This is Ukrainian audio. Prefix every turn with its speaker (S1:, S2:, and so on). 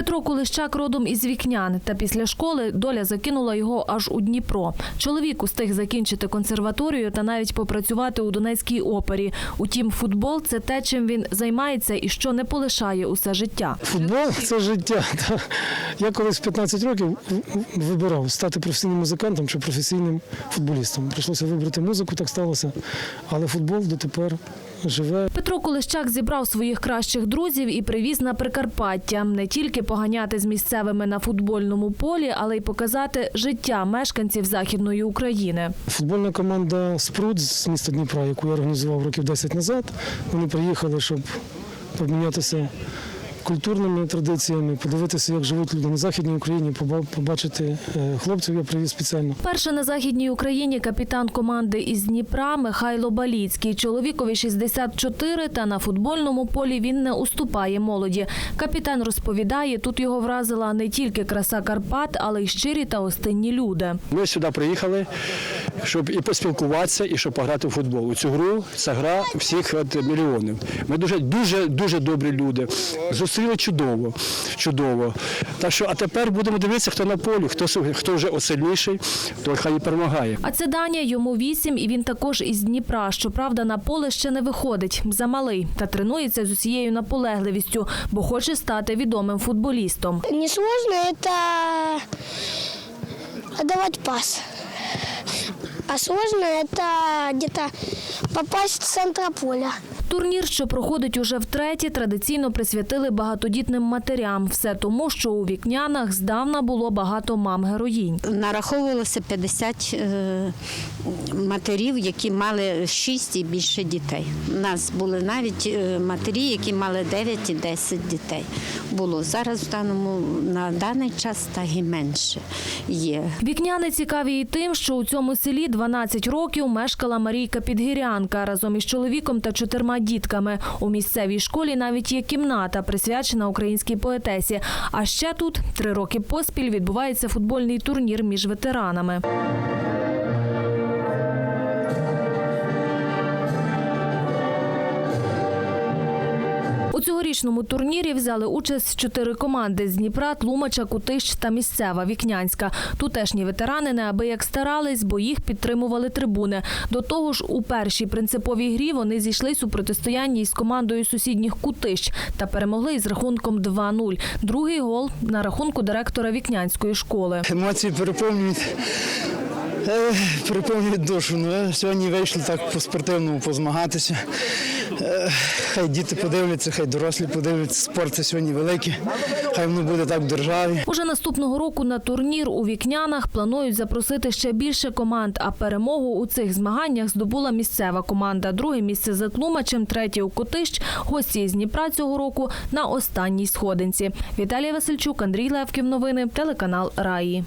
S1: Петро Кулищак родом із Вікнян, та після школи доля закинула його аж у Дніпро. Чоловік устиг закінчити консерваторію та навіть попрацювати у Донецькій опері. Утім, футбол це те, чим він займається і що не полишає усе життя.
S2: Футбол це життя. Я колись в 15 років вибирав стати професійним музикантом чи професійним футболістом. Прийшлося вибрати музику, так сталося. Але футбол дотепер живе.
S1: Петро Колещак зібрав своїх кращих друзів і привіз на Прикарпаття не тільки поганяти з місцевими на футбольному полі, але й показати життя мешканців Західної України.
S2: Футбольна команда Спрут з міста Дніпра, яку я організував років 10 назад. Вони приїхали, щоб обмінятися культурними традиціями, подивитися, як живуть люди на Західній Україні, побачити е, хлопців. Я привіз спеціально.
S1: Перше на західній Україні капітан команди із Дніпра Михайло Баліцький. Чоловікові 64, та на футбольному полі він не уступає молоді. Капітан розповідає, тут його вразила не тільки краса Карпат, але й щирі та остинні люди.
S3: Ми сюди приїхали, щоб і поспілкуватися, і щоб пограти в футбол. У цю гру це гра всіх от мільйонів. Ми дуже дуже дуже добрі люди. Зустріли чудово, чудово. Так що, а тепер будемо дивитися, хто на полі, хто хто вже сильніший, той хай і перемагає.
S1: А це Даня, йому вісім, і він також із Дніпра. Щоправда, на поле ще не виходить. Замалий та тренується з усією наполегливістю, бо хоче стати відомим футболістом.
S4: Несложно это отдавать пас. А сложно это где-то попасть в центр поля.
S1: Турнір, що проходить уже втретє, традиційно присвятили багатодітним матерям. Все тому, що у вікнянах здавна було багато мам-героїнь.
S5: Нараховувалося 50 е, матерів, які мали 6 і більше дітей. У нас були навіть е, матері, які мали 9 і 10 дітей. Було зараз в даному на даний час так і менше є.
S1: Вікняни цікаві і тим, що у цьому селі 12 років мешкала Марійка Підгірянка разом із чоловіком та чотирма дітками. У місцевій школі навіть є кімната, присвячена українській поетесі. А ще тут три роки поспіль відбувається футбольний турнір між ветеранами. У цьогорічному турнірі взяли участь чотири команди з Дніпра, Тлумача, Кутищ та місцева Вікнянська. Тутешні ветерани неабияк старались, бо їх підтримували трибуни. До того ж, у першій принциповій грі вони зійшлись у протистоянні із командою сусідніх Кутищ та перемогли із рахунком 2-0. Другий гол на рахунку директора Вікнянської школи.
S6: Емоції переповнюють, переповнюють душу. Ну, е, сьогодні вийшли так по-спортивному позмагатися. Е, Хай діти подивляться, хай дорослі подивляться. Спорт це сьогодні великий, хай воно буде так в державі.
S1: Уже наступного року на турнір у Вікнянах планують запросити ще більше команд, а перемогу у цих змаганнях здобула місцева команда. Друге місце за Тлумачем, третє у Котищ. Гості із Дніпра цього року на останній сходинці. Віталія Васильчук, Андрій Левків. Новини, телеканал Раї.